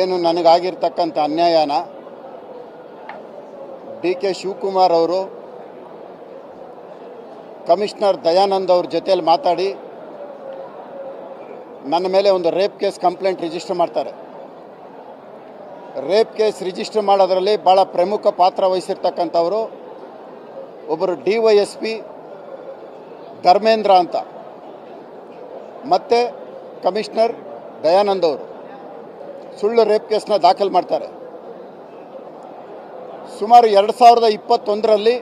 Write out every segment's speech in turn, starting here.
ಏನು ನನಗಾಗಿರ್ತಕ್ಕಂಥ ಅನ್ಯಾಯನ ಡಿ ಕೆ ಶಿವಕುಮಾರ್ ಅವರು ಕಮಿಷನರ್ ದಯಾನಂದ್ ಅವ್ರ ಜೊತೆಯಲ್ಲಿ ಮಾತಾಡಿ ನನ್ನ ಮೇಲೆ ಒಂದು ರೇಪ್ ಕೇಸ್ ಕಂಪ್ಲೇಂಟ್ ರಿಜಿಸ್ಟರ್ ಮಾಡ್ತಾರೆ. ರೇಪ್ ಕೇಸ್ ರಿಜಿಸ್ಟರ್ ಮಾಡೋದ್ರಲ್ಲಿ ಭಾಳ ಪ್ರಮುಖ ಪಾತ್ರ ವಹಿಸಿರ್ತಕ್ಕಂಥವರು ಒಬ್ಬರು D Y S P Dharmendra ಅಂತ. ಮತ್ತು ಕಮಿಷನರ್ ದಯಾನಂದ್ ಅವರು. ಸುಳ್ಳು ರೇಪ್ ಕೇಸ್ನ ದಾಖಲು ಮಾಡ್ತಾರೆ. ಸುಮಾರು ಎರಡು ಸಾವಿರದ ಇಪ್ಪತ್ತೊಂದರಲ್ಲಿ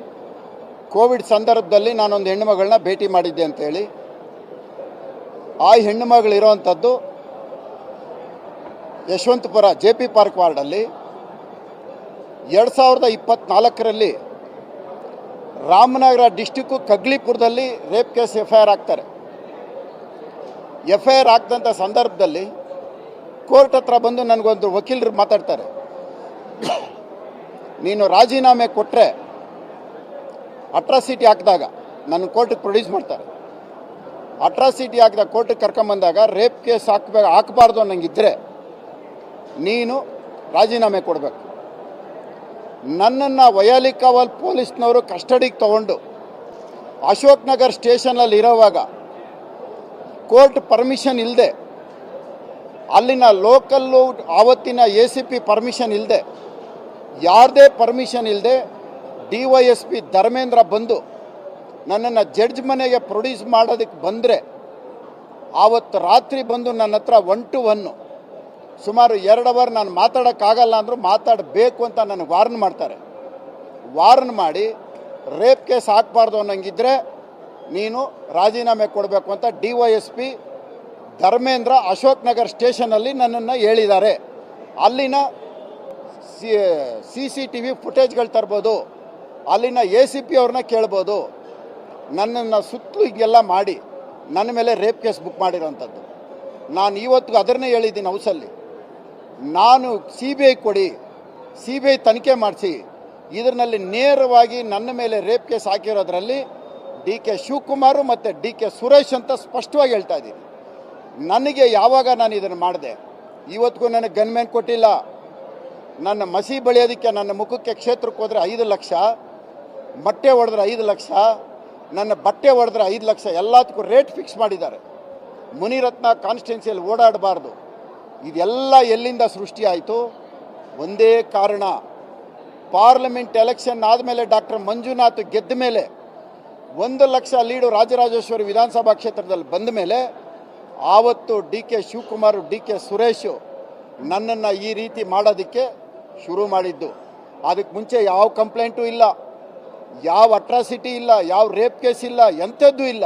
ಕೋವಿಡ್ ಸಂದರ್ಭದಲ್ಲಿ ನಾನೊಂದು ಹೆಣ್ಣುಮಗಳನ್ನ ಭೇಟಿ ಮಾಡಿದ್ದೆ ಅಂತೇಳಿ. ಆ ಹೆಣ್ಣುಮಗಳಿರೋವಂಥದ್ದು ಯಶವಂತಪುರ ಜೆ ಪಿ ಪಾರ್ಕ್ ವಾರ್ಡಲ್ಲಿ ಎರಡು ಸಾವಿರದ ಇಪ್ಪತ್ತ್ನಾಲ್ಕರಲ್ಲಿ Ramanagara district ಕಗ್ಲಿಪುರದಲ್ಲಿ rape case F I R ಆಗ್ತಾರೆ ಎಫ್ ಐ ಆರ್ ಆಗ್ದಂಥ ಸಂದರ್ಭದಲ್ಲಿ ಕೋರ್ಟ್ ಹತ್ರ ಬಂದು ನನಗೊಂದು ವಕೀಲರು ಮಾತಾಡ್ತಾರೆ. ನೀನು ರಾಜೀನಾಮೆ ಕೊಟ್ಟರೆ ಅಟ್ರಾಸಿಟಿ ಹಾಕಿದಾಗ ನನ್ನ ಕೋರ್ಟಿಗೆ ಪ್ರೊಡ್ಯೂಸ್ ಮಾಡ್ತಾರೆ. ಅಟ್ರಾಸಿಟಿ ಹಾಕಿದಾಗ ಕೋರ್ಟಿಗೆ ಕರ್ಕೊಂಬಂದಾಗ ರೇಪ್ ಕೇಸ್ ಹಾಕ್ಬೇಕು ಹಾಕಬಾರ್ದು ಅನ್ನಂಗಿದ್ರೆ ನೀನು ರಾಜೀನಾಮೆ ಕೊಡಬೇಕು. ನನ್ನನ್ನು ವಯಾಲಿಕಾವಲ್ ಪೊಲೀಸ್ನವರು ಕಸ್ಟಡಿಗೆ ತಗೊಂಡು ಅಶೋಕ್ ನಗರ್ ಸ್ಟೇಷನಲ್ಲಿ ಇರೋವಾಗ ಕೋರ್ಟ್ ಪರ್ಮಿಷನ್ ಇಲ್ಲದೆ ಅಲ್ಲಿನ ಲೋಕಲ್ಲು ಆವತ್ತಿನ ಎ ಸಿ ಪಿ ಪರ್ಮಿಷನ್ ಇಲ್ಲದೆ ಯಾರದೇ ಪರ್ಮಿಷನ್ ಇಲ್ಲದೆ D Y S P Dharmendra ಬಂದು ನನ್ನನ್ನು ಜಡ್ಜ್ ಮನೆಗೆ ಪ್ರೊಡ್ಯೂಸ್ ಮಾಡೋದಕ್ಕೆ ಬಂದರೆ, ಆವತ್ತು ರಾತ್ರಿ ಬಂದು ನನ್ನ ಹತ್ರ ಒನ್ ಟು ಒನ್ನು ಸುಮಾರು ಎರಡು ಅವರ್ ನಾನು ಮಾತಾಡೋಕ್ಕಾಗಲ್ಲ ಅಂದರೂ ಮಾತಾಡಬೇಕು ಅಂತ ನನಗೆ ವಾರ್ನ್ ಮಾಡ್ತಾರೆ. ವಾರ್ನ್ ಮಾಡಿ ರೇಪ್ ಕೇಸ್ ಹಾಕಬಾರ್ದು ಅನ್ನಂಗಿದ್ರೆ ನೀನು ರಾಜೀನಾಮೆ ಕೊಡಬೇಕು ಅಂತ D Y S P Dharmendra Ashok Nagar ಸ್ಟೇಷನಲ್ಲಿ ನನ್ನನ್ನು ಹೇಳಿದ್ದಾರೆ. ಅಲ್ಲಿನ ಸಿ ಸಿ ಟಿ ವಿ ಫುಟೇಜ್ಗಳು ತರ್ಬೋದು, ಅಲ್ಲಿನ ಎ ಸಿ ಪಿ ಅವ್ರನ್ನ ಕೇಳ್ಬೋದು. ನನ್ನನ್ನು ಸುತ್ತಲೂ ಹೀಗೆಲ್ಲ ಮಾಡಿ ನನ್ನ ಮೇಲೆ ರೇಪ್ ಕೇಸ್ ಬುಕ್ ಮಾಡಿರೋವಂಥದ್ದು ನಾನು ಇವತ್ತು ಅದನ್ನೇ ಹೇಳಿದ್ದೀನಿ ಹೌಸಲ್ಲಿ. ನಾನು ಸಿ ಬಿ ಐ ಕೊಡಿ ಸಿ ಬಿ ಐ ತನಿಖೆ ಮಾಡಿಸಿ, ಇದರಲ್ಲಿ ನೇರವಾಗಿ ನನ್ನ ಮೇಲೆ ರೇಪ್ ಕೇಸ್ ಹಾಕಿರೋದ್ರಲ್ಲಿ ಡಿ ಕೆ ಶಿವಕುಮಾರ್ ಮತ್ತು ಡಿ ಕೆ ಸುರೇಶ್ ಅಂತ ಸ್ಪಷ್ಟವಾಗಿ ಹೇಳ್ತಾ ಇದ್ದೀನಿ. ನನಗೆ ಯಾವಾಗ ನಾನು ಇದನ್ನು ಮಾಡಿದೆ? ಇವತ್ತಿಗೂ ನನಗೆ ಗನ್ಮೆನ್ ಕೊಟ್ಟಿಲ್ಲ. ನನ್ನ ಮಸಿ ಬೆಳೆಯೋದಕ್ಕೆ ನನ್ನ ಮುಖಕ್ಕೆ ಕ್ಷೇತ್ರಕ್ಕೆ ಹೋದರೆ ಐದು ಲಕ್ಷ, ಬಟ್ಟೆ ಹೊಡೆದ್ರೆ ಐದು ಲಕ್ಷ, ನನ್ನ ಬಟ್ಟೆ ಹೊಡೆದ್ರೆ ಐದು ಲಕ್ಷ, ಎಲ್ಲದಕ್ಕೂ ರೇಟ್ ಫಿಕ್ಸ್ ಮಾಡಿದ್ದಾರೆ. ಮುನಿರತ್ನ ಕಾನ್ಸ್ಟಿಟ್ಯೂನ್ಸಿಯಲ್ಲಿ ಓಡಾಡಬಾರ್ದು. ಇದೆಲ್ಲ ಎಲ್ಲಿಂದ ಸೃಷ್ಟಿಯಾಯಿತು ಒಂದೇ ಕಾರಣ. ಪಾರ್ಲಿಮೆಂಟ್ ಎಲೆಕ್ಷನ್ ಆದಮೇಲೆ ಡಾಕ್ಟರ್ ಮಂಜುನಾಥ್ ಗೆದ್ದ ಮೇಲೆ, ಒಂದು ಲಕ್ಷ ಲೀಡು ರಾಜರಾಜೇಶ್ವರಿ ವಿಧಾನಸಭಾ ಕ್ಷೇತ್ರದಲ್ಲಿ ಬಂದ ಮೇಲೆ ಆವತ್ತು D K Shivakumar, D K Suresh ನನ್ನನ್ನು ಈ ರೀತಿ ಮಾಡೋದಕ್ಕೆ ಶುರು ಮಾಡಿದ್ದು. ಅದಕ್ಕೆ ಮುಂಚೆ ಯಾವ ಕಂಪ್ಲೇಂಟು ಇಲ್ಲ, ಯಾವ ಅಟ್ರಾಸಿಟಿ ಇಲ್ಲ, ಯಾವ ರೇಪ್ ಕೇಸ್ ಇಲ್ಲ, ಎಂಥದ್ದು ಇಲ್ಲ.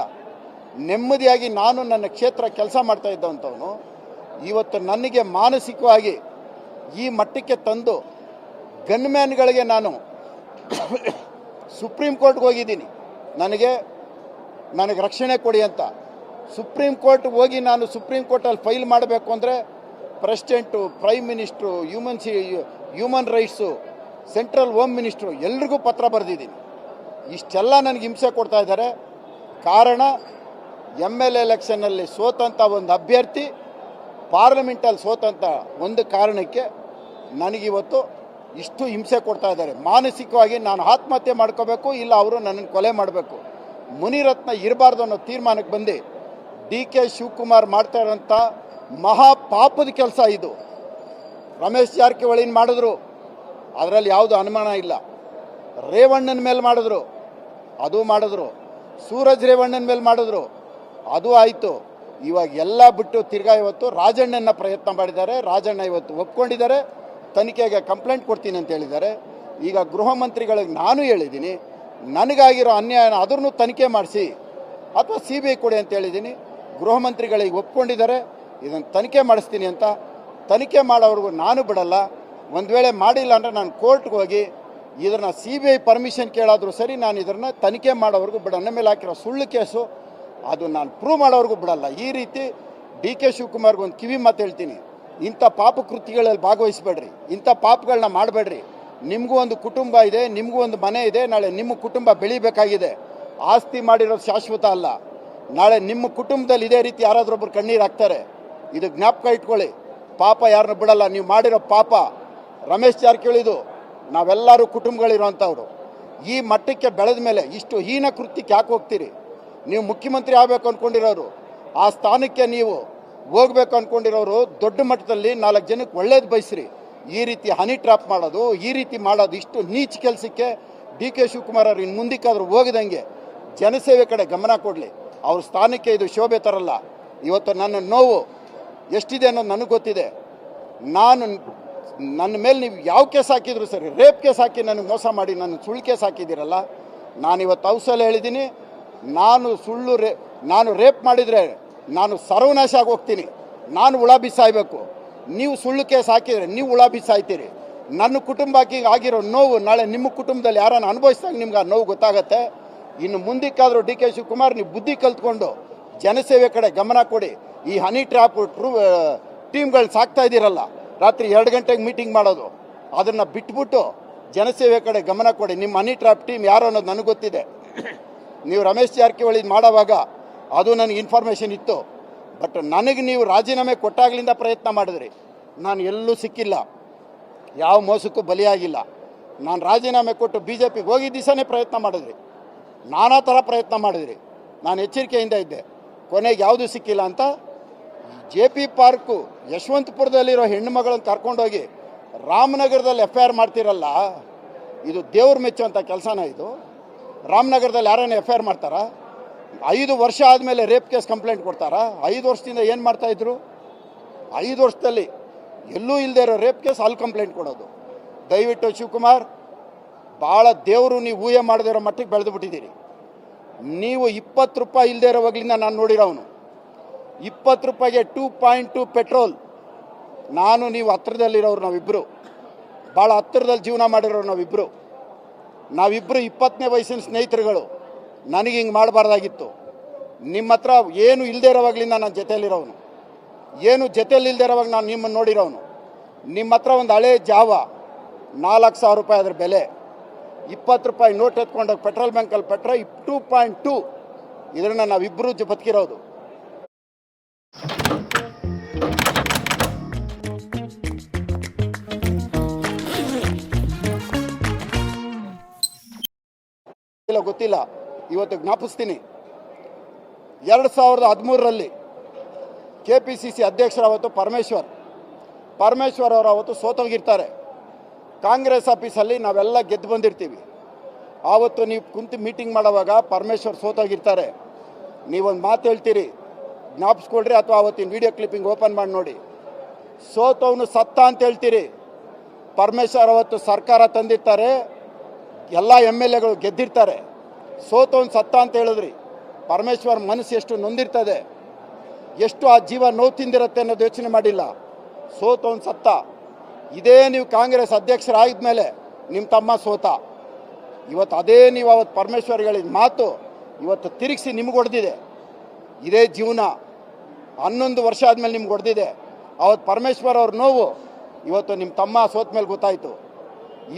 ನೆಮ್ಮದಿಯಾಗಿ ನಾನು ನನ್ನ ಕ್ಷೇತ್ರ ಕೆಲಸ ಮಾಡ್ತಾ ಇದ್ದಂಥವನು ಇವತ್ತು ನನಗೆ ಮಾನಸಿಕವಾಗಿ ಈ ಮಟ್ಟಕ್ಕೆ ತಂದು ಗನ್ಮ್ಯಾನ್ಗಳಿಗೆ ನಾನು ಸುಪ್ರೀಂ ಕೋರ್ಟ್ಗೆ ಹೋಗಿದ್ದೀನಿ. ನನಗೆ ನನಗೆ ರಕ್ಷಣೆ ಕೊಡಿ ಅಂತ. ಸುಪ್ರೀಂ ಕೋರ್ಟ್ ಹೋಗಿ ನಾನು ಸುಪ್ರೀಂ ಕೋರ್ಟಲ್ಲಿ ಫೈಲ್ ಮಾಡಬೇಕು ಅಂದರೆ president prime minister human C human rights central home minister ಎಲ್ರಿಗೂ ಪತ್ರ ಬರೆದಿದ್ದೀನಿ. ಇಷ್ಟೆಲ್ಲ ನನಗೆ ಹಿಂಸೆ ಕೊಡ್ತಾ ಇದ್ದಾರೆ. ಕಾರಣ ಎಂ ಎಲ್ ಎಲೆಕ್ಷನ್ನಲ್ಲಿ ಸೋತಂಥ ಒಂದು ಅಭ್ಯರ್ಥಿ ಪಾರ್ಲಿಮೆಂಟಲ್ಲಿ ಸೋತಂಥ ಒಂದು ಕಾರಣಕ್ಕೆ ನನಗಿವತ್ತು ಇಷ್ಟು ಹಿಂಸೆ ಕೊಡ್ತಾ ಇದ್ದಾರೆ. ಮಾನಸಿಕವಾಗಿ ನಾನು ಆತ್ಮಹತ್ಯೆ ಮಾಡ್ಕೋಬೇಕು, ಇಲ್ಲ ಅವರು ನನ್ನನ್ನು ಕೊಲೆ ಮಾಡಬೇಕು. ಮುನಿರತ್ನ ಇರಬಾರ್ದು ಅನ್ನೋ ತೀರ್ಮಾನಕ್ಕೆ ಬಂದು. ಡಿ ಕೆ ಶಿವಕುಮಾರ್ ಮಾಡ್ತಾ ಇರೋಂಥ ಮಹಾ ಪಾಪದ ಕೆಲಸ ಇದು. ರಮೇಶ್ ಜಾರಕಿಹೊಳಿನ ಮಾಡಿದ್ರು? ಅದರಲ್ಲಿ ಯಾವುದು ಅನುಮಾನ ಇಲ್ಲ. ರೇವಣ್ಣನ ಮೇಲೆ ಮಾಡಿದ್ರು. ಅದು ಮಾಡಿದ್ರು. ಸೂರಜ್ ರೇವಣ್ಣನ ಮೇಲೆ ಮಾಡಿದ್ರು. ಅದು ಆಯಿತು. ಇವಾಗ ಎಲ್ಲ ಬಿಟ್ಟು ತಿರ್ಗಾ ಇವತ್ತು ರಾಜಣ್ಣನ ಪ್ರಯತ್ನ ಮಾಡಿದ್ದಾರೆ. ರಾಜಣ್ಣ ಇವತ್ತು ಒಪ್ಕೊಂಡಿದ್ದಾರೆ. ತನಿಖೆಗೆ ಕಂಪ್ಲೇಂಟ್ ಕೊಡ್ತೀನಿ ಅಂತ ಹೇಳಿದ್ದಾರೆ. ಈಗ ಗೃಹ ಮಂತ್ರಿಗಳಿಗೆ ನಾನು ಹೇಳಿದ್ದೀನಿ. ನನಗಾಗಿರೋ ಅನ್ಯಾಯನ ಅದನ್ನು ತನಿಖೆ ಮಾಡಿಸಿ. ಅಥವಾ ಸಿ ಬಿ ಐ ಕೊಡಿ ಅಂತ ಹೇಳಿದ್ದೀನಿ. ಗೃಹ ಮಂತ್ರಿಗಳಿಗೆ ಒಪ್ಕೊಂಡಿದ್ದಾರೆ. ಇದನ್ನು ತನಿಖೆ ಮಾಡಿಸ್ತೀನಿ ಅಂತ. ತನಿಖೆ ಮಾಡೋವ್ರಿಗೂ ನಾನು ಬಿಡಲ್ಲ. ಒಂದು ವೇಳೆ ಮಾಡಿಲ್ಲ ಅಂದರೆ ನಾನು ಕೋರ್ಟ್ಗೆ ಹೋಗಿ ಇದನ್ನು ಸಿ ಬಿ ಐ ಪರ್ಮಿಷನ್ ಕೇಳಾದರೂ ಸರಿ, ನಾನು ಇದನ್ನು ತನಿಖೆ ಮಾಡೋವ್ರಿಗೂ ಬಿಡ ನನ್ನ ಮೇಲೆ ಹಾಕಿರೋ ಸುಳ್ಳು ಕೇಸು, ಅದು ನಾನು ಪ್ರೂವ್ ಮಾಡೋವ್ರಿಗೂ ಬಿಡಲ್ಲ. ಈ ರೀತಿ ಡಿ ಕೆ ಶಿವಕುಮಾರ್ಗೆ ಒಂದು ಕಿವಿ ಮಾತು ಹೇಳ್ತೀನಿ. ಇಂಥ ಪಾಪ ಕೃತಿಗಳಲ್ಲಿ ಭಾಗವಹಿಸಬೇಡ್ರಿ. ಇಂಥ ಪಾಪಗಳನ್ನ ಮಾಡಬೇಡ್ರಿ. ನಿಮಗೂ ಒಂದು ಕುಟುಂಬ ಇದೆ, ನಿಮಗೂ ಒಂದು ಮನೆ ಇದೆ, ನಾಳೆ ನಿಮ್ಮ ಕುಟುಂಬ ಬೆಳಿಬೇಕಾಗಿದೆ. ಆಸ್ತಿ ಮಾಡಿರೋದು ಶಾಶ್ವತ ಅಲ್ಲ. ನಾಳೆ ನಿಮ್ಮ ಕುಟುಂಬದಲ್ಲಿ ಇದೇ ರೀತಿ ಯಾರಾದ್ರೊಬ್ರು ಕಣ್ಣೀರು ಹಾಕ್ತಾರೆ, ಇದು ಜ್ಞಾಪಕ ಇಟ್ಕೊಳ್ಳಿ. ಪಾಪ ಯಾರನ್ನ ಬಿಡಲ್ಲ, ನೀವು ಮಾಡಿರೋ ಪಾಪ. ರಮೇಶ್ ಜಾರಕಿಹೊಳಿದು ನಾವೆಲ್ಲರೂ ಕುಟುಂಬಗಳಿರೋಂಥವ್ರು ಈ ಮಟ್ಟಕ್ಕೆ ಬೆಳೆದ ಮೇಲೆ ಇಷ್ಟು ಹೀನ ಕೃತ್ಯಕ್ಕೆ ಯಾಕೆ ಹೋಗ್ತೀರಿ? ನೀವು ಮುಖ್ಯಮಂತ್ರಿ ಆಗಬೇಕು ಅಂದ್ಕೊಂಡಿರೋರು ಆ ಸ್ಥಾನಕ್ಕೆ ನೀವು ಹೋಗ್ಬೇಕು ಅಂದ್ಕೊಂಡಿರೋರು ದೊಡ್ಡ ಮಟ್ಟದಲ್ಲಿ ನಾಲ್ಕು ಜನಕ್ಕೆ ಒಳ್ಳೇದು ಬಯಸ್ರಿ. ಈ ರೀತಿ ಹನಿ ಟ್ರಾಪ್ ಮಾಡೋದು, ಈ ರೀತಿ ಮಾಡೋದು ಇಷ್ಟು ನೀಚ್ ಕೆಲಸಕ್ಕೆ ಡಿ ಕೆ ಶಿವಕುಮಾರ್ ಅವರು ಇನ್ನು ಮುಂದಕ್ಕಾದ್ರೂ ಹೋಗದಂಗೆ ಜನಸೇವೆ ಕಡೆ ಗಮನ ಕೊಡಲಿ. ಅವ್ರ ಸ್ಥಾನಕ್ಕೆ ಇದು ಶೋಭೆ ತರಲ್ಲ. ಇವತ್ತು ನನ್ನ ನೋವು ಎಷ್ಟಿದೆ ಅನ್ನೋದು ನನಗೆ ಗೊತ್ತಿದೆ. ನಾನು ನನ್ನ ಮೇಲೆ ನೀವು ಯಾವ ಕೇಸ್ ಹಾಕಿದ್ರು ಸರಿ, ರೇಪ್ ಕೇಸ್ ಹಾಕಿ ನನಗೆ ಮೋಸ ಮಾಡಿ, ನನ್ನ ಸುಳ್ಳು ಕೇಸ್ ಹಾಕಿದ್ದೀರಲ್ಲ ನಾನು ಇವತ್ತು ಹೌಸಲ್ಲಿ ಹೇಳಿದ್ದೀನಿ. ನಾನು ಸುಳ್ಳು ರೇ, ನಾನು ರೇಪ್ ಮಾಡಿದರೆ ನಾನು ಸರ್ವನಾಶ ಆಗಿ ಹೋಗ್ತೀನಿ ನಾನು ಹುಳ ಬಿಸಾಯ್ಬೇಕು ನೀವು ಸುಳ್ಳು ಕೇಸ್ ಹಾಕಿದರೆ ನೀವು ಹುಳ ಬಿಸಾಯ್ತೀರಿ ನನ್ನ ಕುಟುಂಬಕ್ಕೆ ಆಗಿರೋ ನೋವು ನಾಳೆ ನಿಮ್ಮ ಕುಟುಂಬದಲ್ಲಿ ಯಾರನ್ನು ಅನುಭವಿಸಿದಾಗ ನಿಮ್ಗೆ ಆ ನೋವು ಗೊತ್ತಾಗತ್ತೆ. ಇನ್ನು ಮುಂದಕ್ಕಾದರೂ ಡಿ ಕೆ ಶಿವಕುಮಾರ್, ನೀವು ಬುದ್ಧಿ ಕಲ್ತ್ಕೊಂಡು ಜನಸೇವೆ ಕಡೆ ಗಮನ ಕೊಡಿ. ಈ ಹನಿ ಟ್ರ್ಯಾಪ್ ಟ್ರೂ ಟೀಮ್ಗಳು ಸಾಕ್ತಾ ಇದ್ದೀರಲ್ಲ, ರಾತ್ರಿ ಎರಡು ಗಂಟೆಗೆ ಮೀಟಿಂಗ್ ಮಾಡೋದು, ಅದನ್ನು ಬಿಟ್ಬಿಟ್ಟು ಜನಸೇವೆ ಕಡೆ ಗಮನ ಕೊಡಿ. ನಿಮ್ಮ ಹನಿ ಟ್ರಾಪ್ ಟೀಮ್ ಯಾರು ಅನ್ನೋದು ನನಗೆ ಗೊತ್ತಿದೆ. ನೀವು ರಮೇಶ್ ಜಾರಕಿಹೊಳಿ ಮಾಡೋವಾಗ ಅದು ನನಗೆ ಇನ್ಫಾರ್ಮೇಷನ್ ಇತ್ತು. ಬಟ್ ನನಗೆ ನೀವು ರಾಜೀನಾಮೆ ಕೊಟ್ಟಾಗಲಿಂದ ಪ್ರಯತ್ನ ಮಾಡಿದ್ರಿ. ನಾನು ಎಲ್ಲೂ ಸಿಕ್ಕಿಲ್ಲ. ಯಾವ ಮೋಸಕ್ಕೂ ಬಲಿಯಾಗಿಲ್ಲ. ನಾನು ರಾಜೀನಾಮೆ ಕೊಟ್ಟು ಬಿ ಜೆ ಪಿಗೆ ಹೋಗಿದ್ದ ದಿವಸನೇ ಪ್ರಯತ್ನ ಮಾಡಿದ್ರಿ. ನಾನಾ ಥರ ಪ್ರಯತ್ನ ಮಾಡಿದ್ರಿ. ನಾನು ಎಚ್ಚರಿಕೆಯಿಂದ ಇದ್ದೆ. ಕೊನೆಗೆ ಯಾವುದೂ ಸಿಕ್ಕಿಲ್ಲ ಅಂತ ಜೆ ಪಿ ಪಾರ್ಕು, ಯಶವಂತಪುರದಲ್ಲಿರೋ ಹೆಣ್ಣು ಮಗಳನ್ನು ಕರ್ಕೊಂಡೋಗಿ ರಾಮನಗರದಲ್ಲಿ ಎಫ್ ಐ ಆರ್ ಮಾಡ್ತಿರಲ್ಲ, ಇದು ದೇವ್ರ ಮೆಚ್ಚುವಂಥ ಕೆಲಸನ ಇದು. ರಾಮನಗರದಲ್ಲಿ ಯಾರನ್ನ ಎಫ್ ಐ ಆರ್ ಮಾಡ್ತಾರಾ? ಐದು ವರ್ಷ ಆದಮೇಲೆ ರೇಪ್ ಕೇಸ್ ಕಂಪ್ಲೇಂಟ್ ಕೊಡ್ತಾರಾ? ಐದು ವರ್ಷದಿಂದ ಏನು ಮಾಡ್ತಾಯಿದ್ರು ಐದು ವರ್ಷದಲ್ಲಿ ಎಲ್ಲೂ ಇಲ್ಲದೆ ಇರೋ ರೇಪ್ ಕೇಸ್ ಅಲ್ಲಿ ಕಂಪ್ಲೇಂಟ್ ಕೊಡೋದು. ದಯವಿಟ್ಟು ಶಿವಕುಮಾರ್ ಭಾಳ ದೇವರು ನೀವು ಊಹೆ ಮಾಡದಿರೋ ಇರೋ ಮಟ್ಟಿಗೆ ಬೆಳೆದು ಬಿಟ್ಟಿದ್ದೀರಿ. ನೀವು ಇಪ್ಪತ್ತು ರೂಪಾಯಿ ಇಲ್ಲದೆ ಇರೋವಾಗಲಿಂದ ನಾನು ನೋಡಿರೋವನು ಇಪ್ಪತ್ತು ರೂಪಾಯಿಗೆ ಟೂ ಪಾಯಿಂಟ್ ಟು ಪೆಟ್ರೋಲ್. ನಾನು ನೀವು ಹತ್ರದಲ್ಲಿರೋರು ನಾವಿಬ್ಬರು ಭಾಳ ಹತ್ತಿರದಲ್ಲಿ ಜೀವನ ಮಾಡಿರೋರು ನಾವಿಬ್ಬರು ನಾವಿಬ್ಬರು ಇಪ್ಪತ್ತನೇ ವಯಸ್ಸಿನ ಸ್ನೇಹಿತರುಗಳು. ನನಗೆ ಹಿಂಗೆ ಮಾಡಬಾರ್ದಾಗಿತ್ತು. ನಿಮ್ಮ ಹತ್ರ ಏನು ಇಲ್ಲದೆ ಇರೋವಾಗಲಿಂದ ನಾನು ಜೊತೆಯಲ್ಲಿರೋನು ಏನು ಜೊತೆಯಲ್ಲಿ ಇಲ್ಲದೆ ಇರೋವಾಗ ನಾನು ನಿಮ್ಮನ್ನು ನೋಡಿರೋನು ನಿಮ್ಮ ಹತ್ರ ಒಂದು ಹಳೆ ಜಾವ. ನಾಲ್ಕು ಸಾವಿರ ರೂಪಾಯಿ ಅದ್ರ ಬೆಲೆ. ಇಪ್ಪತ್ತು ರೂಪಾಯಿ ನೋಟ್ ಎತ್ಕೊಂಡೋಗಿ ಪೆಟ್ರೋಲ್ ಬ್ಯಾಂಕಲ್ಲಿ ಪೆಟ್ರೋ ಟೂ ಪಾಯಿಂಟ್ ಟೂ. ಇದನ್ನು ನಾವಿಬ್ಬರು ಬದುಕಿರೋದು ಗೊತ್ತಿಲ್ಲ. ಇವತ್ತು ಜ್ಞಾಪಿಸ್ತೀನಿ. ಎರಡು ಸಾವಿರದ ಹದಿಮೂರರಲ್ಲಿ ಕೆ ಪಿ ಸಿ ಸಿ ಅಧ್ಯಕ್ಷರಾವತ್ತು ಪರಮೇಶ್ವರ್. ಪರಮೇಶ್ವರ್ ಅವರು ಅವತ್ತು ಸೋತೋಗಿರ್ತಾರೆ ಕಾಂಗ್ರೆಸ್ ಆಫೀಸಲ್ಲಿ ನಾವೆಲ್ಲ ಗೆದ್ದು ಬಂದಿರ್ತೀವಿ. ಆವತ್ತು ನೀವು ಕುಂತು ಮೀಟಿಂಗ್ ಮಾಡುವಾಗ ಪರಮೇಶ್ವರ್ ಸೋತೋಗಿರ್ತಾರೆ. ನೀವೊಂದು ಮಾತು ಹೇಳ್ತೀರಿ, ಜ್ಞಾಪಿಸ್ಕೊಳ್ರಿ ಅಥವಾ ಅವತ್ತಿನ ವಿಡಿಯೋ ಕ್ಲಿಪ್ಪಿಂಗ್ ಓಪನ್ ಮಾಡಿ ನೋಡಿ. ಸೋತವನು ಸತ್ತ ಅಂತ ಹೇಳ್ತೀರಿ. ಪರಮೇಶ್ವರ್ ಅವತ್ತು ಸರ್ಕಾರ ತಂದಿರ್ತಾರೆ, ಎಲ್ಲ ಎಂ ಎಲ್ ಎಗಳು ಗೆದ್ದಿರ್ತಾರೆ. ಸೋತವನು ಸತ್ತ ಅಂತ ಹೇಳಿದ್ರಿ. ಪರಮೇಶ್ವರ್ ಮನಸ್ಸು ಎಷ್ಟು ನೊಂದಿರ್ತದೆ, ಎಷ್ಟು ಆ ಜೀವ ನೋವು ತಿಂದಿರುತ್ತೆ ಅನ್ನೋದು ಯೋಚನೆ ಮಾಡಿಲ್ಲ. ಸೋತವನು ಸತ್ತ. ಇದೇ ನೀವು ಕಾಂಗ್ರೆಸ್ ಅಧ್ಯಕ್ಷರಾಗಿದ್ದ ಮೇಲೆ ನಿಮ್ಮ ತಮ್ಮ ಸೋತ. ಇವತ್ತು ಅದೇ ನೀವು ಅವತ್ತು ಪರಮೇಶ್ವರ್ ಹೇಳಿದ ಮಾತು ಇವತ್ತು ತಿರುಗಿಸಿ ನಿಮ್ಗೆ ಹೊಡೆದಿದೆ. ಇದೇ ಜೀವನ ಹನ್ನೊಂದು ವರ್ಷ ಆದಮೇಲೆ ನಿಮ್ಗೆ ಹೊಡೆದಿದೆ. ಅವತ್ತು ಪರಮೇಶ್ವರ್ ಅವ್ರ ನೋವು ಇವತ್ತು ನಿಮ್ಮ ತಮ್ಮ ಸೋತ ಮೇಲೆ ಗೊತ್ತಾಯಿತು.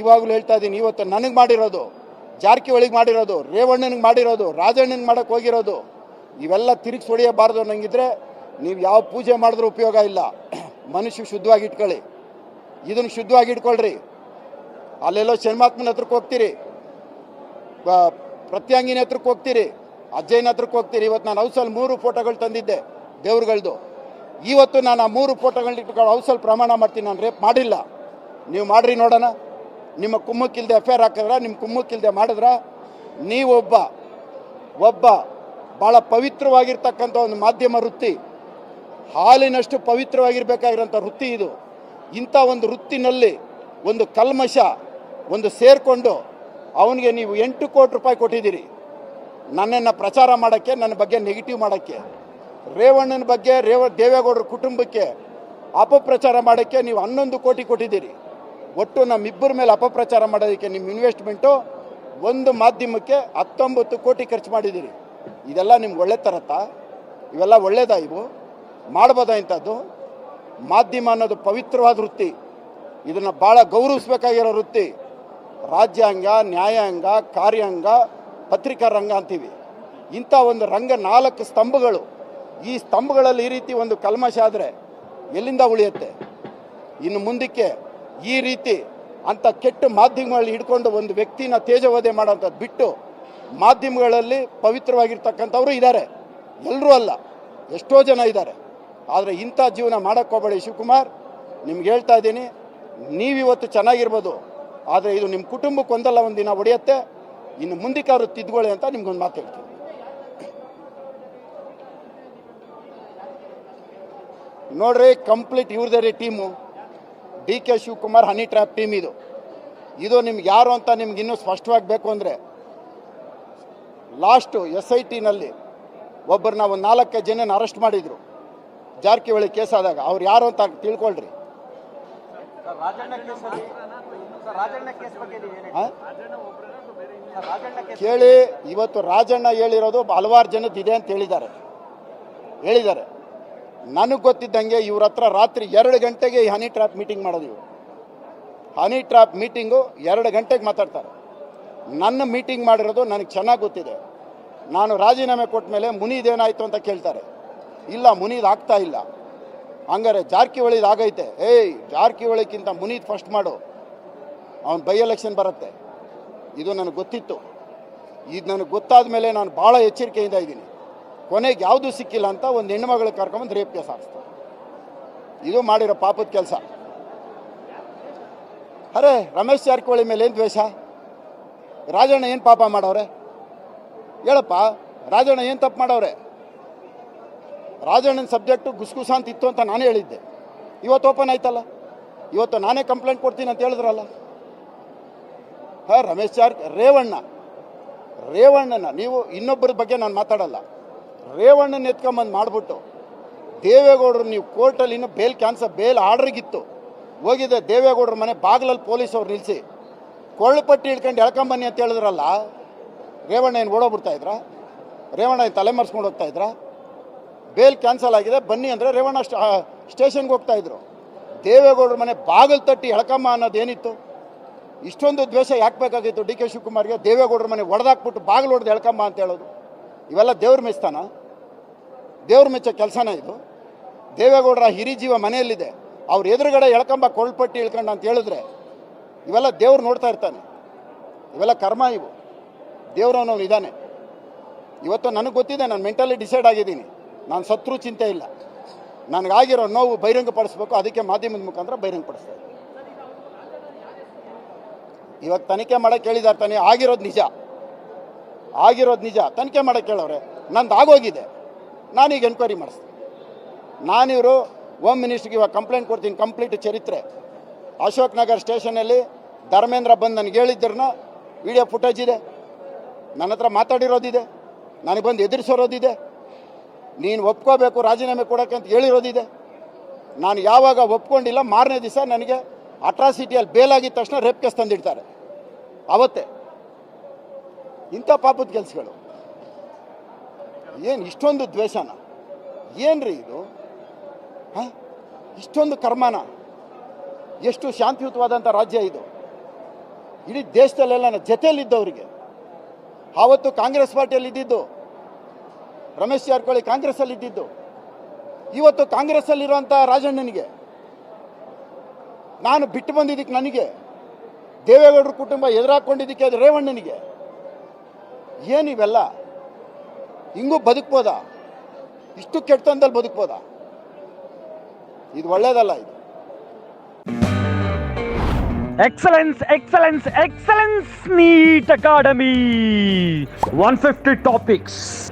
ಇವಾಗಲೂ ಹೇಳ್ತಾ ಇದ್ದೀನಿ ಇವತ್ತು ನನಗೆ ಮಾಡಿರೋದು, ಜಾರಕಿಹೊಳಿಗೆ ಮಾಡಿರೋದು, ರೇವಣ್ಣನಿಗೆ ಮಾಡಿರೋದು ರಾಜಣ್ಣನಿಗೆ ಮಾಡೋಕ್ಕೆ ಹೋಗಿರೋದು, ಇವೆಲ್ಲ ತಿರುಗಿಸಿ ಹೊಡೆಯಬಾರ್ದು ಅನ್ನಂಗಿದ್ರೆ ನೀವು ಯಾವ ಪೂಜೆ ಮಾಡಿದ್ರೂ ಉಪಯೋಗ ಇಲ್ಲ. ಮನುಷ್ಯ ಶುದ್ಧವಾಗಿ ಇಟ್ಕೊಳ್ಳಿ. ಇದನ್ನು ಶುದ್ಧವಾಗಿ ಇಟ್ಕೊಳ್ರಿ. ಅಲ್ಲೆಲ್ಲೋ ಶನ್ಮಾತ್ಮನ ಹತ್ರಕ್ಕೆ ಹೋಗ್ತೀರಿ. ಪ್ರತ್ಯಾಂಗಿನ ಹತ್ರಕ್ಕೆ ಹೋಗ್ತೀರಿ. ಅಜ್ಜಯ್ಯನ ಹತ್ರಕ್ಕೆ ಹೋಗ್ತೀರಿ. ಇವತ್ತು ನಾನು ಹೌಸಲ್ಲಿ ಮೂರು ಫೋಟೋಗಳು ತಂದಿದ್ದೆ ದೇವ್ರುಗಳ್ದು. ಇವತ್ತು ನಾನು ಆ ಮೂರು ಫೋಟೋಗಳನ್ನ ಇಟ್ಕೊಂಡು ಹೌಸಲ್ಲಿ ಪ್ರಮಾಣ ಮಾಡ್ತೀನಿ. ನಾನು ರೇಪ್ ಮಾಡಿಲ್ಲ. ನೀವು ಮಾಡ್ರಿ ನೋಡೋಣ. ನಿಮ್ಮ ಕುಮ್ಮಕ್ಕಿಲ್ದೆ ಎಫ್ ಐ ಆರ್ ಹಾಕಿದ್ರ, ನಿಮ್ಮ ಕುಮ್ಮಕ್ಕಿಲ್ದೆ ಮಾಡಿದ್ರ ನೀವೊಬ್ಬ ಒಬ್ಬ ಭಾಳ ಪವಿತ್ರವಾಗಿರ್ತಕ್ಕಂಥ ಒಂದು ಮಾಧ್ಯಮ ವೃತ್ತಿ. ಹಾಲಿನಷ್ಟು ಪವಿತ್ರವಾಗಿರ್ಬೇಕಾಗಿರೋಂಥ ವೃತ್ತಿ ಇದು. ಇಂಥ ಒಂದು ವೃತ್ತಿನಲ್ಲಿ ಒಂದು ಕಲ್ಮಶ, ಒಂದು ಸೇರಿಕೊಂಡು ಅವನಿಗೆ ನೀವು ಎಂಟು ಕೋಟಿ ರೂಪಾಯಿ ಕೊಟ್ಟಿದ್ದೀರಿ. ನನ್ನನ್ನು ಪ್ರಚಾರ ಮಾಡೋಕ್ಕೆ, ನನ್ನ ಬಗ್ಗೆ ನೆಗೆಟಿವ್ ಮಾಡೋಕ್ಕೆ, ರೇವಣ್ಣನ ಬಗ್ಗೆ, ರೇವ, ದೇವೇಗೌಡರ ಕುಟುಂಬಕ್ಕೆ ಅಪಪ್ರಚಾರ ಮಾಡೋಕ್ಕೆ ನೀವು ಹನ್ನೊಂದು ಕೋಟಿ ಕೊಟ್ಟಿದ್ದೀರಿ. ಒಟ್ಟು ನಮ್ಮಿಬ್ಬರ ಮೇಲೆ ಅಪಪ್ರಚಾರ ಮಾಡೋದಕ್ಕೆ ನಿಮ್ಮ ಇನ್ವೆಸ್ಟ್ಮೆಂಟು ಒಂದು ಮಾಧ್ಯಮಕ್ಕೆ ಹತ್ತೊಂಬತ್ತು ಕೋಟಿ ಖರ್ಚು ಮಾಡಿದ್ದೀರಿ. ಇದೆಲ್ಲ ನಿಮ್ಗೆ ಒಳ್ಳೆ ತರತ್ತಾ ಇವೆಲ್ಲ ಒಳ್ಳೇದಾ ಇವು? ಮಾಡ್ಬೋದಾ ಇಂಥದ್ದು? ಮಾಧ್ಯಮ ಅನ್ನೋದು ಪವಿತ್ರವಾದ ವೃತ್ತಿ. ಇದನ್ನು ಭಾಳ ಗೌರವಿಸ್ಬೇಕಾಗಿರೋ ವೃತ್ತಿ. ರಾಜ್ಯಾಂಗ, ನ್ಯಾಯಾಂಗ, ಕಾರ್ಯಾಂಗ, ಪತ್ರಿಕಾ ರಂಗ ಅಂತೀವಿ. ಇಂಥ ಒಂದು ರಂಗ ನಾಲ್ಕು ಸ್ತಂಭಗಳು. ಈ ಸ್ತಂಭಗಳಲ್ಲಿ ಈ ರೀತಿ ಒಂದು ಕಲ್ಮಶ ಆದರೆ ಎಲ್ಲಿಂದ ಉಳಿಯುತ್ತೆ? ಇನ್ನು ಮುಂದಕ್ಕೆ ಈ ರೀತಿ ಅಂತ ಕೆಟ್ಟ ಮಾಧ್ಯಮಗಳಲ್ಲಿ ಹಿಡ್ಕೊಂಡು ಒಂದು ವ್ಯಕ್ತಿನ ತೇಜವಧೆ ಮಾಡೋಂಥದ್ದು ಬಿಟ್ಟು ಮಾಧ್ಯಮಗಳಲ್ಲಿ ಪವಿತ್ರವಾಗಿರ್ತಕ್ಕಂಥವ್ರು ಇದ್ದಾರೆ. ಎಲ್ಲರೂ ಅಲ್ಲ, ಎಷ್ಟೋ ಜನ ಇದ್ದಾರೆ. ಆದರೆ ಇಂಥ ಜೀವನ ಮಾಡೋಕ್ಕೆ ಹೋಗಬೇಡಿ ಶಿವಕುಮಾರ್. ನಿಮ್ಗೆ ಹೇಳ್ತಾ ಇದ್ದೀನಿ, ನೀವಿವತ್ತು ಚೆನ್ನಾಗಿರ್ಬೋದು, ಆದರೆ ಇದು ನಿಮ್ಮ ಕುಟುಂಬಕ್ಕೆ ಒಂದಲ್ಲ, ಒಂದು ದಿನ ಹೊಡೆಯುತ್ತೆ ಇನ್ನು ಮುಂದಕ್ಕೆ ಅವರು ತಿದ್ಕೊಳ್ಳಿ ಅಂತ ನಿಮ್ಗೊಂದು ಮಾತು ಹೇಳ್ತೀನಿ. ನೋಡ್ರಿ, ಕಂಪ್ಲೀಟ್ ಇವ್ರದೇ ರೀ team. D K Shivakumar honey trap team ಇದು. ಇದು ನಿಮ್ಗೆ ಯಾರು ಅಂತ ನಿಮ್ಗೆ ಇನ್ನೂ ಸ್ಪಷ್ಟವಾಗಬೇಕು ಅಂದರೆ, ಲಾಸ್ಟು ಎಸ್ ಐ ಟಿನಲ್ಲಿ ಒಬ್ಬರನ್ನ ಒಂದು ನಾಲ್ಕು ಜನನ ಅರೆಸ್ಟ್ ಮಾಡಿದರು. ಜಾರಕಿಹೊಳಿ ಕೇಸ್ ಆದಾಗ ಅವ್ರು ಯಾರು ಅಂತ ತಿಳ್ಕೊಳ್ರಿ. ಕೇಳಿ ಇವತ್ತು ರಾಜಣ್ಣ ಹೇಳಿರೋದು ಹಲವಾರು ಜನದ್ದು ಇದೆ ಅಂತ ಹೇಳಿದ್ದಾರೆ. ಹೇಳಿದ್ದಾರೆ. ನನಗೆ ಗೊತ್ತಿದ್ದಂಗೆ ಇವ್ರ ಹತ್ರ ರಾತ್ರಿ ಎರಡು ಗಂಟೆಗೆ ಈ ಹನಿ ಟ್ರ್ಯಾಪ್ ಮೀಟಿಂಗ್ ಮಾಡೋದು ಇವರು. ಹನಿ ಟ್ರ್ಯಾಪ್ ಮೀಟಿಂಗು ಎರಡು ಗಂಟೆಗೆ ಮಾತಾಡ್ತಾರೆ. ನನ್ನ ಮೀಟಿಂಗ್ ಮಾಡಿರೋದು ನನಗೆ ಚೆನ್ನಾಗಿ ಗೊತ್ತಿದೆ. ನಾನು ರಾಜೀನಾಮೆ ಕೊಟ್ಟ ಮೇಲೆ ಮುನಿದೇನಾಯಿತು ಅಂತ ಕೇಳ್ತಾರೆ. ಇಲ್ಲ ಮುನೀದ್ ಆಗ್ತಾ ಇಲ್ಲ. ಹಂಗಾರೆ ಜಾರಕಿಹೊಳಿದು ಆಗೈತೆ. ಏಯ್ ಜಾರಕಿಹೊಳಿಕ್ಕಿಂತ ಮುನೀದ್ ಫಸ್ಟ್ ಮಾಡು. ಅವ್ನು ಬೈ ಎಲೆಕ್ಷನ್ ಬರುತ್ತೆ. ಇದು ನನಗೆ ಗೊತ್ತಿತ್ತು. ಇದು ನನಗೆ ಗೊತ್ತಾದ ಮೇಲೆ ನಾನು ಭಾಳ ಎಚ್ಚರಿಕೆಯಿಂದ ಇದ್ದೀನಿ. ಕೊನೆಗೆ ಯಾವುದೂ ಸಿಕ್ಕಿಲ್ಲ ಅಂತ ಒಂದು ಹೆಣ್ಣುಮಗಳು ಕರ್ಕೊಂಬಂದು ರೇಪ್ ಕೇಸ್ ಹಾಕ್ಸ್ತಾರೆ ಇದು ಮಾಡಿರೋ ಪಾಪದ ಕೆಲಸ. ಅರೆ, ರಮೇಶ್ ಜಾರಕಿಹೊಳಿ ಮೇಲೆ ಏನು ದ್ವೇಷ? ರಾಜಣ್ಣ ಏನು ಪಾಪ ಮಾಡವ್ರೆ? ಹೇಳಪ್ಪ, ರಾಜಣ್ಣ ಏನು ತಪ್ಪು ಮಾಡವ್ರೆ? ರಾಜಣ್ಣನ ಸಬ್ಜೆಕ್ಟು ಗುಸ್ಗುಸ ಅಂತ ಇತ್ತು ಅಂತ ನಾನೇ ಹೇಳಿದ್ದೆ. ಇವತ್ತು ಓಪನ್ ಆಯ್ತಲ್ಲ? ಇವತ್ತು ನಾನೇ ಕಂಪ್ಲೇಂಟ್ ಕೊಡ್ತೀನಿ ಅಂತ ಹೇಳಿದ್ರಲ್ಲ? ಹಾಂ, ರಮೇಶ್ ಜಾರ್, ರೇವಣ್ಣ. ರೇವಣ್ಣನ, ನೀವು ಇನ್ನೊಬ್ಬರ ಬಗ್ಗೆ ನಾನು ಮಾತಾಡಲ್ಲ. ರೇವಣ್ಣನ ಎತ್ಕೊಂಬಂದು ಮಾಡಿಬಿಟ್ಟು, ದೇವೇಗೌಡರು ನೀವು ಕೋರ್ಟಲ್ಲಿ ಇನ್ನೂ ಬೇಲ್ ಕ್ಯಾನ್ಸಲ್ ಬೇಲ್ ಆರ್ಡ್ರಿಗಿತ್ತು ಹೋಗಿದ್ದೆ ದೇವೇಗೌಡರ ಮನೆ, ಬಾಗಿಲಲ್ಲಿ ಪೊಲೀಸ್ ಅವ್ರು ನಿಲ್ಲಿಸಿ ಕೊಳ್ಳಪಟ್ಟಿ ಹಿಡ್ಕೊಂಡು ಎಳ್ಕೊಂಬನ್ನಿ ಅಂತ ಹೇಳಿದ್ರಲ್ಲ? ರೇವಣ್ಣ ಏನು ಓಡೋಗ್ಬಿಡ್ತಾ ಇದ್ರಾ? ರೇವಣ್ಣ ಏನು ತಲೆ ಹೋಗ್ತಾ ಇದ್ರಾ? ಬೇಲ್ ಕ್ಯಾನ್ಸಲ್ ಆಗಿದೆ, ಬನ್ನಿ ಅಂದರೆ ರೇವಣ್ಣ ಸ್ಟ ಸ್ಟೇಷನ್ಗೆ ಹೋಗ್ತಾ ಇದ್ರು. ದೇವೇಗೌಡರ ಮನೆ ಬಾಗಿಲು ತಟ್ಟಿ ಎಳ್ಕಮ್ಮ ಅನ್ನೋದೇನಿತ್ತು? ಇಷ್ಟೊಂದು ದ್ವೇಷ ಯಾಕೆ ಬೇಕಾಗಿತ್ತು ಡಿ ಕೆ ಶಿವಕುಮಾರ್ಗೆ? ದೇವೇಗೌಡರ ಮನೆ ಒಡೆದಾಕ್ಬಿಟ್ಟು ಬಾಗಿಲು ಹೊಡೆದು ಎಳ್ಕಮ್ಮ ಅಂತ ಹೇಳೋದು. ಇವೆಲ್ಲ ದೇವ್ರ ಮೆಚ್ತಾನ? ದೇವ್ರ ಮೆಚ್ಚೋ ಕೆಲಸನ ಇದು? ದೇವೇಗೌಡರ ಹಿರಿ ಜೀವ ಮನೆಯಲ್ಲಿದೆ. ಅವ್ರ ಎದುರುಗಡೆ ಎಳ್ಕಂಬ ಕೊಳ್ಪಟ್ಟಿ ಇಳ್ಕಂಡ ಅಂತ ಹೇಳಿದ್ರೆ ಇವೆಲ್ಲ ದೇವ್ರು ನೋಡ್ತಾ ಇರ್ತಾನೆ. ಇವೆಲ್ಲ ಕರ್ಮ ಇವು. ದೇವ್ರವನವನು ಇದ್ದಾನೆ ಇವತ್ತು ನನಗೆ ಗೊತ್ತಿದೆ, ನಾನು ಮೆಂಟಲಿ ಡಿಸೈಡ್ ಆಗಿದ್ದೀನಿ. ನಾನು ಶತ್ರು ಚಿಂತೆ ಇಲ್ಲ. ನನಗಾಗಿರೋ ನೋವು ಬಹಿರಂಗಪಡಿಸ್ಬೇಕು, ಅದಕ್ಕೆ ಮಾಧ್ಯಮದ ಮುಖಾಂತರ ಬಹಿರಂಗಪಡಿಸ್ತಾ ಇದ್ದೀನಿ. ಇವಾಗ ತನಿಖೆ ಮಾಡಕ್ಕೆ ಕೇಳಿದ್ದಾರೆ ತಾನೇ, ಆಗಿರೋದು ನಿಜ. ಆಗಿರೋದು ನಿಜ. ತನಿಖೆ ಮಾಡಕ್ಕೆ ಕೇಳವ್ರೆ, ನಂದು ಆಗೋಗಿದೆ. ನಾನೀಗ ಎನ್ಕ್ವೈರಿ ಮಾಡಿಸ್ತೀನಿ. ನಾನಿವರು ಹೋಮ್ ಮಿನಿಸ್ಟ್ರಿಗೆ ಇವಾಗ ಕಂಪ್ಲೇಂಟ್ ಕೊಡ್ತೀನಿ ಕಂಪ್ಲೀಟ್ ಚರಿತ್ರೆ. ಅಶೋಕ್ ನಗರ್ ಸ್ಟೇಷನಲ್ಲಿ ಧರ್ಮೇಂದ್ರ ಬಂದು ನನಗೆ ಹೇಳಿದ್ರನ್ನ ವಿಡಿಯೋ ಫುಟೇಜ್ ಇದೆ. ನನ್ನ ಹತ್ರ ಮಾತಾಡಿರೋದಿದೆ. ನನಗೆ ಬಂದು ಎದುರಿಸೋರೋದಿದೆ. ನೀನು ಒಪ್ಕೋಬೇಕು ರಾಜೀನಾಮೆ ಕೊಡೋಕ್ಕೆ ಅಂತ ಹೇಳಿರೋದಿದೆ. ನಾನು ಯಾವಾಗ ಒಪ್ಕೊಂಡಿಲ್ಲ, ಮಾರನೇ ದಿವಸ ನನಗೆ ಅಟ್ರಾಸಿಟಿಯಲ್ಲಿ ಬೇಲಾಗಿದ್ದ ತಕ್ಷಣ ರೇಪ್ ಕೇಸ್ ತಂದಿಡ್ತಾರೆ. ಅವತ್ತೇ. ಇಂಥ ಪಾಪದ ಕೆಲಸಗಳು. ಏನು ಇಷ್ಟೊಂದು ದ್ವೇಷನ? ಏನ್ರಿ ಇದು? ಹಾಂ? ಇಷ್ಟೊಂದು ಕರ್ಮನ? ಎಷ್ಟು ಶಾಂತಿಯುತವಾದಂಥ ರಾಜ್ಯ ಇದು. ಇಡೀ ದೇಶದಲ್ಲೆಲ್ಲ ಜೊತೆಯಲ್ಲಿದ್ದವರಿಗೆ. ಆವತ್ತು ಕಾಂಗ್ರೆಸ್ ಪಾರ್ಟಿಯಲ್ಲಿ ಇದ್ದಿದ್ದು ರಮೇಶ್ ಜಾರಕಿಹೊಳಿ ಕಾಂಗ್ರೆಸ್ಸಲ್ಲಿ ಇದ್ದಿದ್ದು. ಇವತ್ತು ಕಾಂಗ್ರೆಸ್ಸಲ್ಲಿರುವಂಥ ರಾಜಣ್ಣನಿಗೆ ನಾನು ಬಿಟ್ಟು ಬಂದಿದ್ದಕ್ಕೆ ನನಗೆ ದೇವೇಗೌಡರ ಕುಟುಂಬ ಎದುರಾಕೊಂಡಿದ್ದಕ್ಕೆ ಅದು ರೇವಣ್ಣನಿಗೆ ಏನಿವೆಲ್ಲ ಹಿಂಗೂ ಬದುಕ್ಬೋದ? ಇಷ್ಟು ಕೆಟ್ಟಂದಲ್ಲಿ ಬದುಕ್ಬೋದ? ಇದು ಒಳ್ಳೇದಲ್ಲ ಇದು. Excellence, excellence, excellence, NEET Academy. 150 topics,